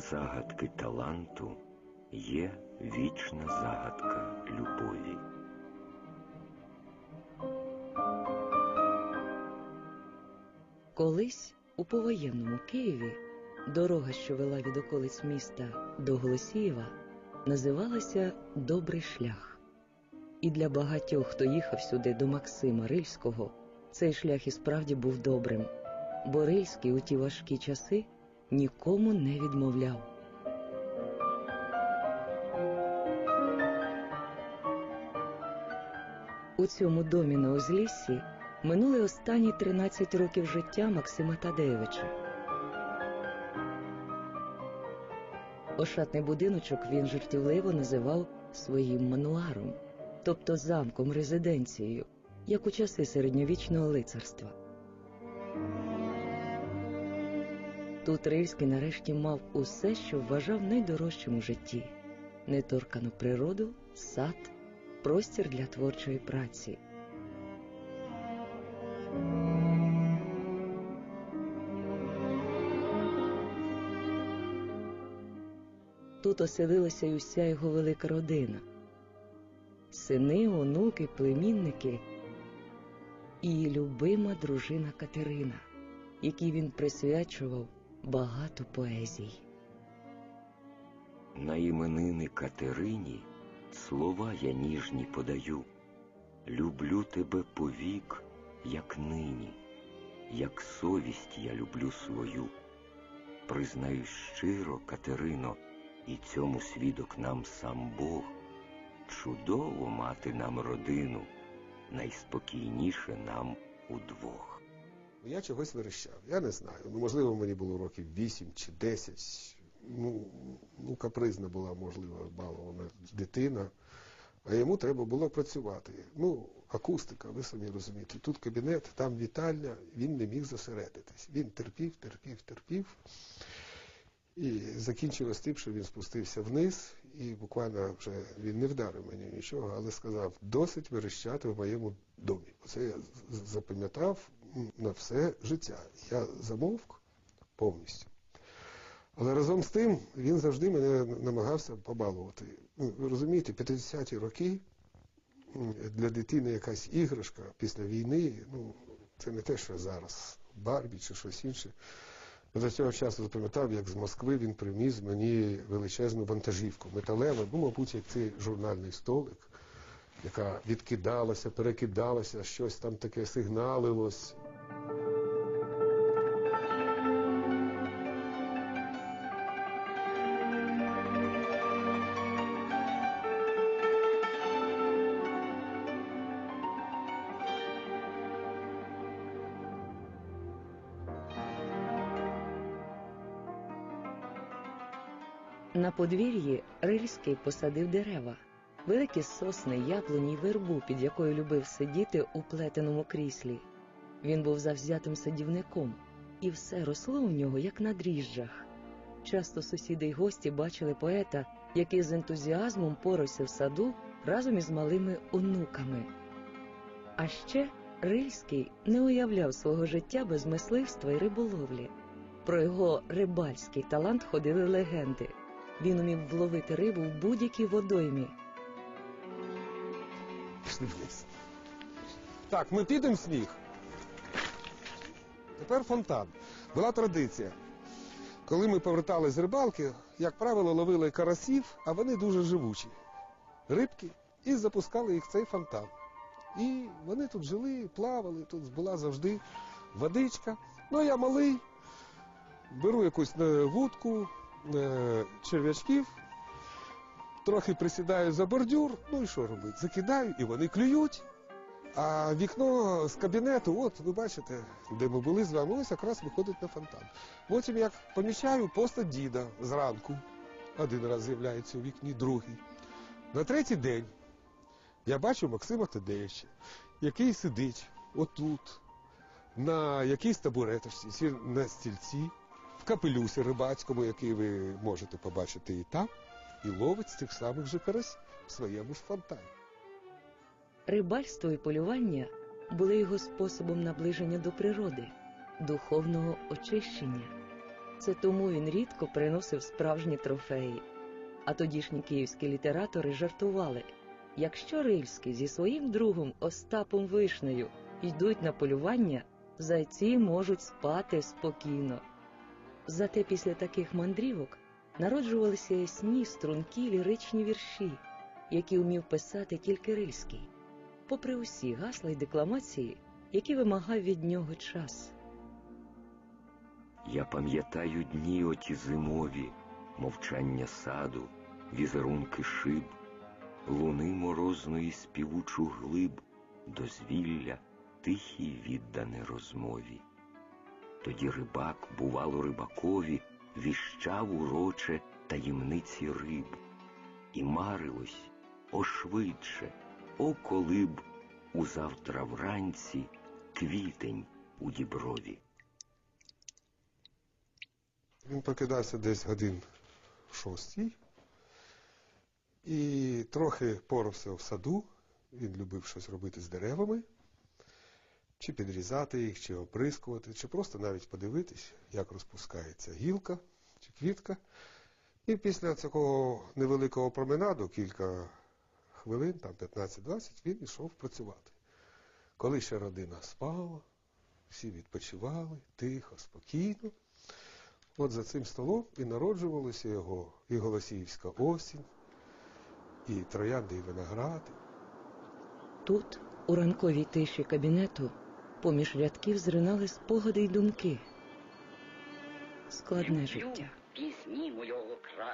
Загадки таланту, є вічна загадка любові. Колись у повоєнному Києві дорога, що вела від околиць міста до Голосієва, називалася Добрий шлях. І для багатьох, хто їхав сюди до Максима Рильського, цей шлях і справді був добрим, бо Рильський у ті важкі часи нікому не відмовляв. У цьому домі на узліссі минули останні 13 років життя Максима Тадеєвича. Ошатний будиночок він жартівливо називав своїм мануаром, тобто замком резиденцією, як у часи середньовічного лицарства. Тут Рильський нарешті мав усе, що вважав найдорожчим у житті: неторкану природу, сад, простір для творчої праці. Тут оселилася й уся його велика родина. Сини, онуки, племінники і любима дружина Катерина, якій він присвячував багато поезій. На іменини Катерині слова я ніжні подаю. Люблю тебе повік, як нині, як совість я люблю свою. Признаюсь щиро, Катерино, і цьому свідок нам сам Бог. Чудово мати нам родину, найспокійніше нам удвох. Я чогось вирішав. Я не знаю. Ну, можливо, мені було років 8 чи 10. Ну, ну капризна була, можливо, балована дитина. А йому треба було працювати. Ну, акустика, ви самі розумієте. Тут кабінет, там вітальня, він не міг зосередитись. Він терпів, терпів, терпів. І закінчилось тим, що він спустився вниз, і буквально вже він не вдарив мені нічого, але сказав, досить верещати в моєму домі. Оце я запам'ятав на все життя. Я замовк повністю. Але разом з тим він завжди мене намагався побалувати. Ну, Ви розумієте, 50-ті роки для дитини якась іграшка після війни, ну, це не те, що зараз Барбі чи щось інше. Я До цього часу запам'ятав, як з Москви він привіз мені величезну вантажівку металеву, ну, мабуть, як цей журнальний столик, яка відкидалася, перекидалася, щось там таке сигналилось. На подвір'ї Рильський посадив дерева, великі сосни, яблуні й вербу, під якою любив сидіти у плетеному кріслі. Він був завзятим садівником, і все росло у нього, як на дріжджах. Часто сусіди й гості бачили поета, який з ентузіазмом порався в саду разом із малими онуками. А ще Рильський не уявляв свого життя без мисливства і риболовлі. Про його рибальський талант ходили легенди. Він умів вловити рибу в будь-якій водоймі. Так, ми підемо в сніг. Тепер фонтан. Була традиція. Коли ми повертали з рибалки, як правило, ловили карасів, а вони дуже живучі. Рибки, і запускали їх в цей фонтан. І вони тут жили, плавали, тут була завжди водичка. Ну, я малий, беру якусь е, вудку, е, черв'ячків, трохи присідаю за бордюр, ну і що робити? Закидаю, і вони клюють. А вікно з кабінету, от ви бачите, де ми були з вами, ось якраз виходить на фонтан. Потім як помічаю поста діда зранку. Один раз з'являється у вікні, другий. На третій день я бачу Максима Тадеєвича, який сидить отут, на якійсь табуреточці, на стільці, в капелюсі рибацькому, який ви можете побачити і там, і ловить тих самих же карась в своєму ж фонтані. Рибальство і полювання були його способом наближення до природи, духовного очищення. Це тому він рідко приносив справжні трофеї. А тодішні київські літератори жартували, якщо Рильський зі своїм другом Остапом Вишнею йдуть на полювання, зайці можуть спати спокійно. Зате після таких мандрівок народжувалися ясні, стрункі ліричні вірші, які вмів писати тільки Рильський, попри усі гасла й декламації, які вимагав від нього час. Я пам'ятаю дні оті зимові, мовчання саду, візерунки шиб, луни морозної співучу глиб, дозвілля тихій віддане розмові. Тоді рибак, бувало рибакові, віщав уроче таємниці риб, і марилось, о швидше, о коли б узавтра вранці квітень у діброві. Він покидався десь годин шостій і трохи порався в саду. Він любив щось робити з деревами, чи підрізати їх, чи оприскувати, чи просто навіть подивитись, як розпускається гілка чи квітка. І після такого невеликого променаду, кілька хвилин, там 15-20, він йшов працювати. Коли ще родина спала, всі відпочивали, тихо, спокійно. От за цим столом і народжувалася його і Голосіївська осінь, і троянди і виногради. Тут, у ранковій тиші кабінету, поміж рядків зринали спогади й думки. Складне життя.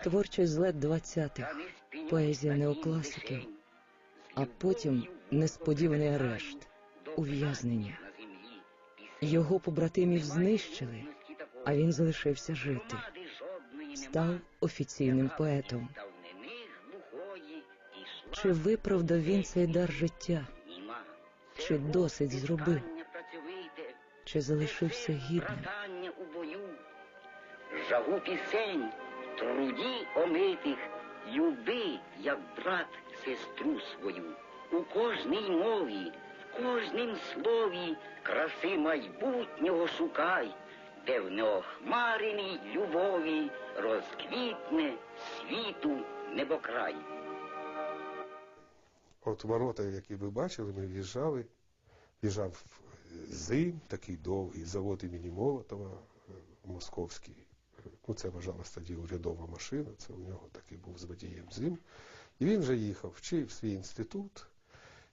Творчий злет 20-х, Та не спиню поезія неокласиків, а потім несподіваний арешт, ув'язнення. Його побратимів знищили, а він залишився жити. Став офіційним поетом. Чи виправдав він цей дар життя, чи досить зробив? Чи залишився гідним? братання у бою, жагу пісень, труді омитих, люби, як брат, сестру свою. У кожній мові, в кожнім слові краси майбутнього шукай, де в неохмареній любові розквітне світу небокрай. От ворота, які ви бачили, ми в'їжджали. В'їжджав зим, такий довгий, завод імені Молотова, е, московський. Ну, це вважалася тоді урядова машина, це у нього такий був з водієм зим. І він вже їхав чи в свій інститут,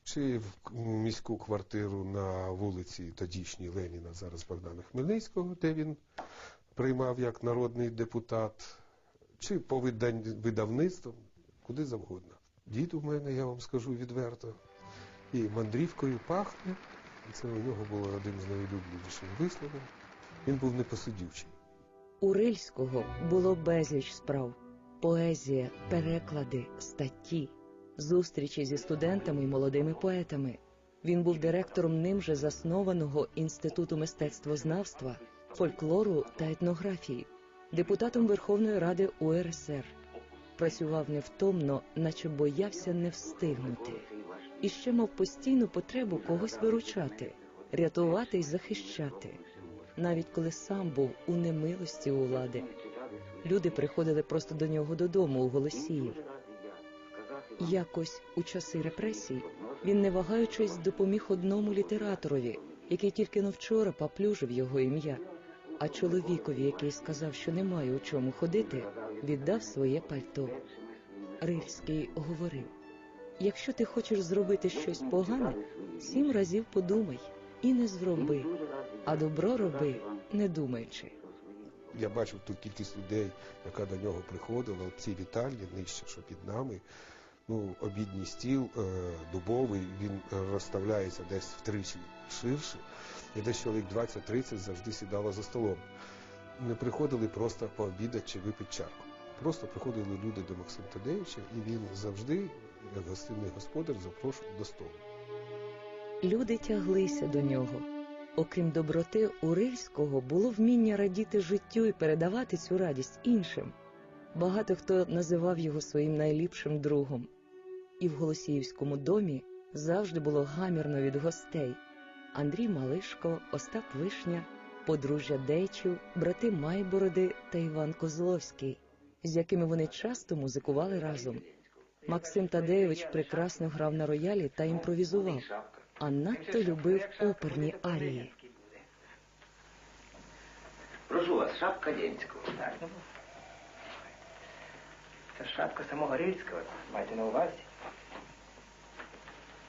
чи в міську квартиру на вулиці тодішній Леніна, зараз Богдана Хмельницького, де він приймав як народний депутат, чи по видавництвам, куди завгодно. Дід у мене, я вам скажу відверто, і мандрівкою пахне. І Це у нього було один з найулюбленіших висловів. Він був непосидючий. У Рильського було безліч справ: поезія, переклади, статті, зустрічі зі студентами і молодими поетами. Він був директором ним же заснованого інституту мистецтвознавства, фольклору та етнографії, депутатом Верховної Ради УРСР. Працював невтомно, наче боявся не встигнути, і ще мав постійну потребу когось виручати, рятувати й захищати навіть коли сам був у немилості у влади. Люди приходили просто до нього додому у Голосіїв. Якось у часи репресій він, не вагаючись, допоміг одному літераторові, який тільки но вчора поплюжив його ім'я. А чоловікові, який сказав, що немає у чому ходити, віддав своє пальто. Рильський говорив: якщо ти хочеш зробити щось погане, сім разів подумай і не зроби, а добро роби, не думаючи. Я бачив ту кількість людей, яка до нього приходила, в цій вітальні нижче, що під нами. Ну, обідній стіл е, дубовий, він розставляється десь втричі ширше, і десь чоловік 20-30 завжди сідало за столом. Не приходили просто пообідати чи випити чарку. Просто приходили люди до Максима Тадеєвича, і він завжди, як гостинний господар, запрошував до столу. Люди тяглися до нього. Окрім доброти, у Рильського було вміння радіти життю і передавати цю радість іншим. Багато хто називав його своїм найліпшим другом. І в Голосіївському домі завжди було гамірно від гостей. Андрій Малишко, Остап Вишня, подружжя Дейчів, брати Майбороди та Іван Козловський, з якими вони часто музикували разом. Максим Тадеєвич прекрасно грав на роялі та імпровізував, а надто любив оперні арії. Прошу вас, шапка Денського. Так. Це шапка самого Рильського, майте на увазі.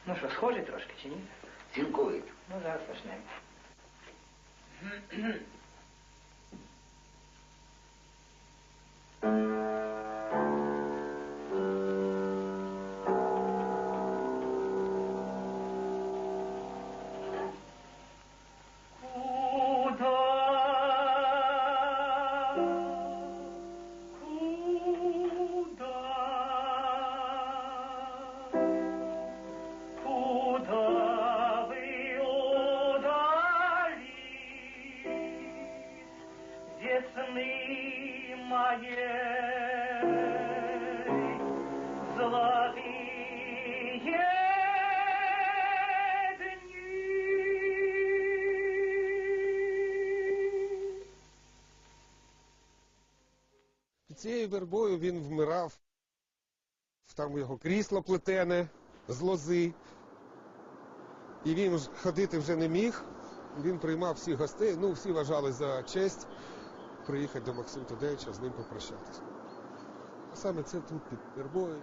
Ну що, схожий трошки чи ні? Цілковито. Ну, зараз почнемо. Весны моей, золотые дни? Під цією вербою він вмирав, там його крісло плетене з лози. І він ходити вже не міг. Він приймав всіх гостей, ну всі вважали за честь приїхати до Максима Тадеевича з ним попрощатися. А саме це тут під вербою.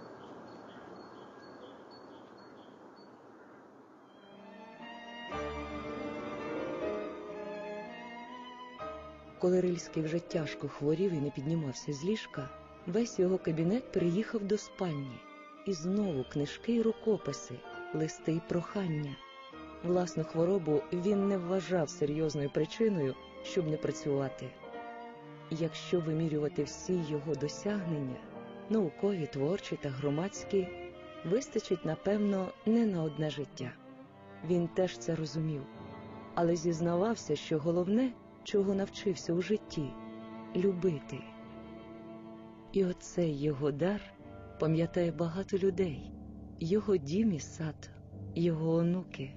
Коли Рильський вже тяжко хворів і не піднімався з ліжка, весь його кабінет переїхав до спальні. І знову книжки й рукописи, листи й прохання. Власну хворобу він не вважав серйозною причиною, щоб не працювати. Якщо вимірювати всі його досягнення, наукові, творчі та громадські, вистачить, напевно, не на одне життя. Він теж це розумів, але зізнавався, що головне, чого навчився у житті любити. І оцей його дар пам'ятає багато людей, його дім і сад, його онуки,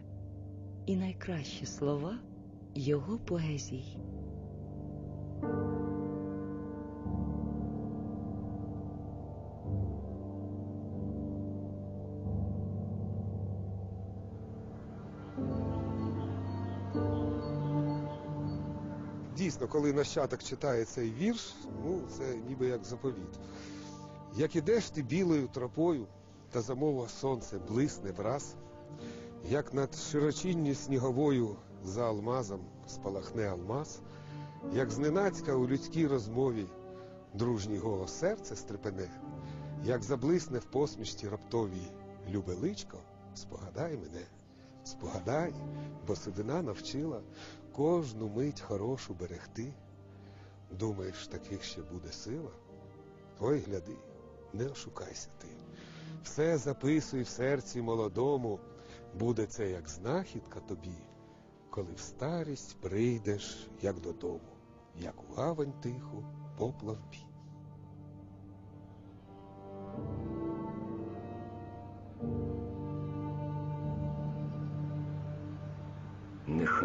і найкращі слова його поезій. Дійсно, коли нащадок читає цей вірш, ну це ніби як заповіт. Як ідеш ти білою тропою, та замова сонце блисне враз, як над широчинні сніговою за алмазом спалахне алмаз, як зненацька у людській розмові дружній голос серце стрепене, як заблисне в посмішці раптовій любеличко, спогадай мене, спогадай, бо седина навчила кожну мить хорошу берегти. Думаєш, таких ще буде сила? Ой, гляди, не ошукайся ти. Все записуй в серці молодому, буде це як знахідка тобі, коли в старість прийдеш, як додому, як у гавань тиху поплав бій.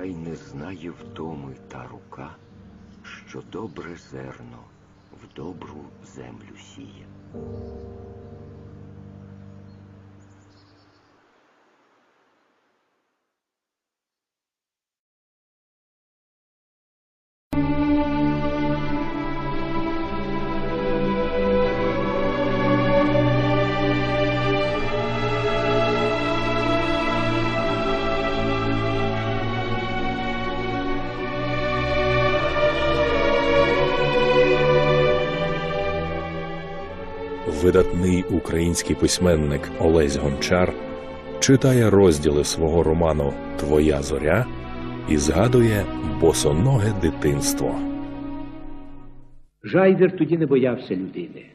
Нехай не знає втоми та рука, що добре зерно в добру землю сіє. Видатний український письменник Олесь Гончар читає розділи свого роману Твоя зоря і згадує босоноге дитинство. Жайдер тоді не боявся людини.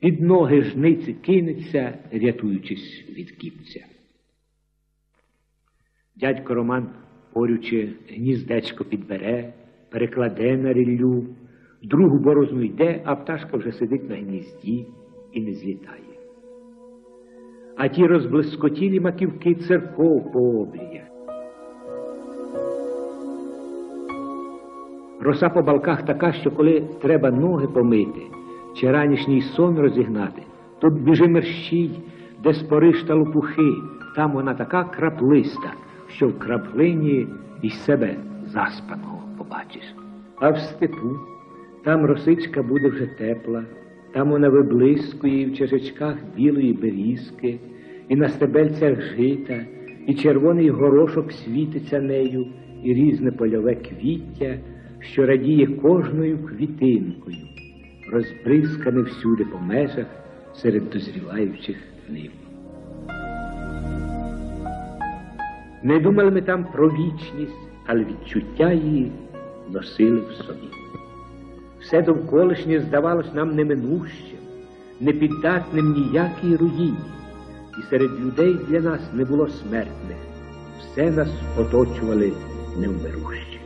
Під ноги жниці кинеться, рятуючись від кіпця. Дядько Роман, порючи, гніздечко підбере, перекладе на ріллю, другу борозну йде, а пташка вже сидить на гнізді і не злітає. А ті розблискотілі маківки церков пообріє. Роса по балках така, що коли треба ноги помити чи ранішній сон розігнати, то біжи мерщій, де спориш та лопухи, там вона така краплиста, що в краплині і себе заспаного побачиш. А в степу там росичка буде вже тепла, там вона виблискує в чашечках білої берізки, і на стебельцях жита, і червоний горошок світиться нею, і різне польове квіття, що радіє кожною квітинкою, розбризкане всюди по межах серед дозріваючих нив. Не думали ми там про вічність, але відчуття її носили в собі. Все довколишнє здавалось нам неминущим, непіддатним ніякій руїні, і серед людей для нас не було смертних, все нас оточували невмирущі.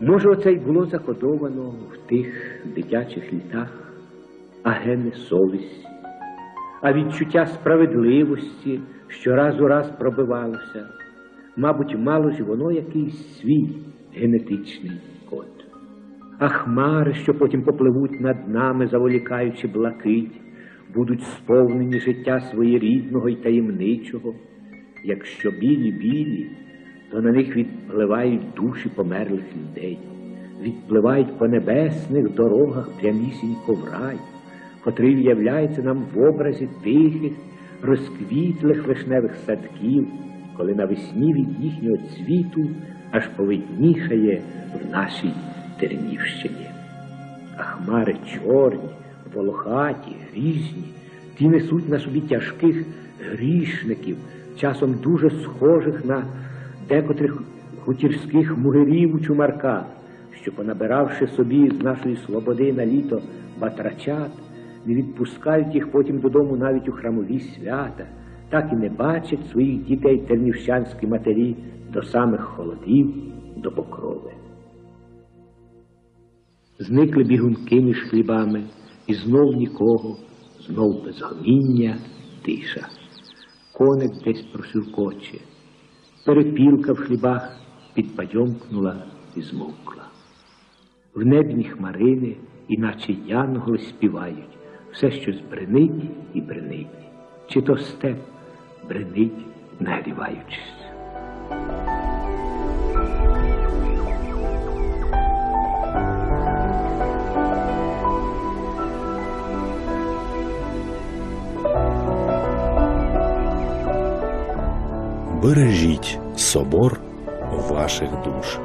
Може, оце й було закодовано в тих дитячих літах, а гени совісті, а відчуття справедливості, що раз у раз пробивалося, мабуть, мало ж воно якийсь свій генетичний. А хмари, що потім попливуть над нами, заволікаючи блакить, будуть сповнені життя своєрідного і таємничого. Якщо білі-білі, то на них відпливають душі померлих людей, відпливають по небесних дорогах прямісінько в рай, котрий в'являється нам в образі тихих, розквітлих вишневих садків, коли навесні від їхнього цвіту аж повиднішає в нашій Тернівщині. А хмари чорні, волохаті, грізні, ті несуть на собі тяжких грішників, часом дуже схожих на декотрих хутірських мугирів у чумарках, що, понабиравши собі з нашої слободи на літо батрачат, не відпускають їх потім додому навіть у храмові свята, так і не бачать своїх дітей тернівщанські матері до самих холодів, до покрови. Зникли бігунки між хлібами, і знов нікого, знов безгоміння, тиша. Коник десь просюркоче, перепілка в хлібах підбадьомкнула і змовкла. В небні хмарини, іначе янголи співають, все щось бренить і бренить, чи то степ бренить, нагріваючись. Бережіть собор ваших душ.